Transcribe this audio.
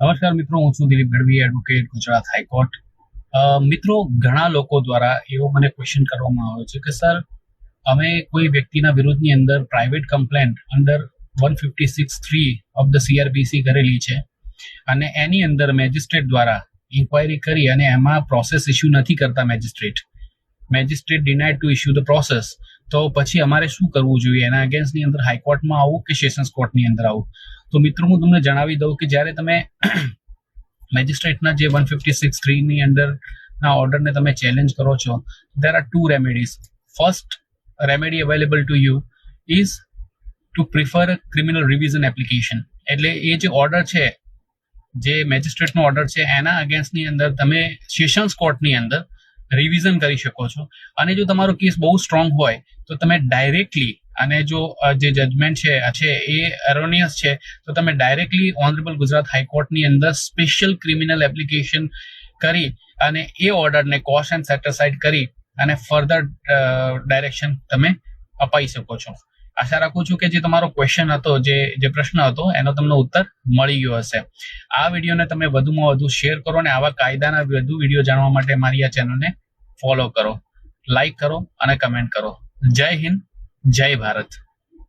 નમસ્કાર મિત્રો, હું છું Dilip Gadhvi advocate Gujarat high court. મિત્રો, ઘણા લોકો દ્વારા એવો મને ક્વેશ્ચન કરવામાં આવ્યો છે કે, સર, અમે કોઈ વ્યક્તિના વિરુદ્ધની અંદર private complaint under one fifty six three of the CrPC કરેલી છે અને એની અંદર મેજિસ્ટ્રેટ દ્વારા ઇન્ક્વાયરી કરી અને એમાં પ્રોસેસ ઇસ્યુ નથી કરતા magistrate magistrate denied to issue the process તો પછી અમારે શું કરવું જોઈએ? એના અગેન્સ્ટની અંદર હાઈકોર્ટમાં આવું કે સેશન્સ કોર્ટની અંદર આવું? તો મિત્રો, હું તમને જણાવી દઉં કે જ્યારે તમે મેજિસ્ટ્રેટના જે વન ફિફ્ટી સિક્સ થ્રીની અંડરના ઓર્ડરને તમે ચેલેન્જ કરો છો there are two remedies first remedy available to you is to prefer criminal revision application એટલે એ જે ઓર્ડર છે, જે મેજિસ્ટ્રેટનો ઓર્ડર છે, એના અગેન્સ્ટની અંદર તમે સેશન્સ કોર્ટની અંદર રિવિઝન કરી શકો છો. અને જો તમારો કેસ બહુ સ્ટ્રોંગ હોય, તો તમે ડાયરેક્ટલી અને જો જે જજમેન્ટ છે છે, એ એરોનિયસ છે, તો તમે ડાયરેક્ટલી ઓનરેબલ ગુજરાત હાઈકોર્ટની અંદર સ્પેશિયલ ક્રિમિનલ એપ્લિકેશન કરી અને એ ઓર્ડરને કોસ્ટ એન્ડ સેટિસ્ફાઈડ કરી અને ફર્ધર ડાયરેક્શન તમે અપાઈ શકો છો. આશા રાખું છું કે જે તમારો ક્વેશ્ચન હતો, જે જે પ્રશ્ન હતો, એનો તમને ઉત્તર મળી ગયો હશે. આ વિડીયોને તમે વધુમાં વધુ શેર કરો અને આવા કાયદાના વધુ વીડિયો જાણવા માટે મારી આ ચેનલને ફોલો કરો. લાઈક કરો અને કમેન્ટ કરો. જય હિન્દ, જય ભારત.